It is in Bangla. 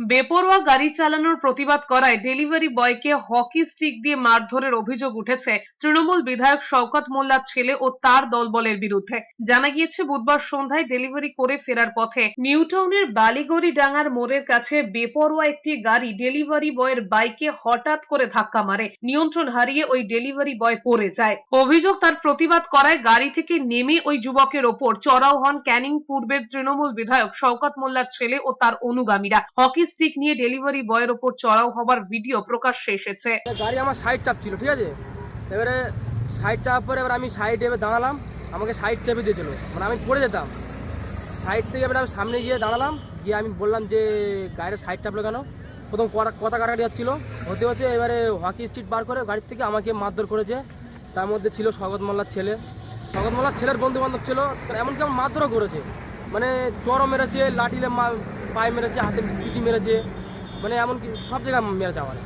বেপরোয়া গাড়ি চালানোর প্রতিবাদ করায় ডেলিভারি বয়কে হকি স্টিক দিয়ে মারধরের অভিযোগ উঠেছে তৃণমূল বিধায়ক শওকত মোল্লার ছেলে ও তার দলবলের বিরুদ্ধে। জানা গিয়েছে, বুধবার সন্ধ্যায় ডেলিভারি করে ফেরার পথে নিউটাউনের বালিগড়ি ডাঙ্গার মোড়ের কাছে বেপরোয়া একটি গাড়ি ডেলিভারি বয়ের বাইকে হঠাৎ করে ধাক্কা মারে। নিয়ন্ত্রণ হারিয়ে ওই ডেলিভারি বয় পড়ে যায়। অভিযোগ তার প্রতিবাদ করায় গাড়ি থেকে নেমে ওই যুবকের ওপর চড়াও হন ক্যানিং পূর্বের তৃণমূল বিধায়ক শওকত মোল্লার ছেলে ও তার অনুগামীরা। হকি স্টিক নিয়ে ডেলিভারি বয়ের ওপর চড়াও হবার ভিডিও প্রকাশ্যে এসেছে। গাড়ি আমার সাইড চাপ ছিল, ঠিক আছে? এবারে সাইড চাপ পরে এবার আমি সাইডে এবার দাঁড়ালাম, আমাকে সাইড চেপে দিয়েছিল। মানে আমি পড়ে যেতাম। সাইড থেকে এবার আমি সামনে গিয়ে দাঁড়ালাম, গিয়ে আমি বললাম যে, গাড়িটা সাইড চাপলো কেন প্রথম কথা কাটাকাটি হচ্ছিল হতে হতে এবারে হকি স্ট্রিট বার করে গাড়ি থেকে আমাকে মারধর করেছে। তার মধ্যে ছিল স্বগত মোল্লার ছেলে। স্বগত মোল্লার ছেলের বন্ধু বান্ধব ছিল এমনকি আমার মারধরও করেছে। মানে চরও মেরেছে লাঠিলে পায়ে মেরেছে হাতে পিটি মেরেছে মানে এমনকি সব জায়গায় মেরেছে আমার।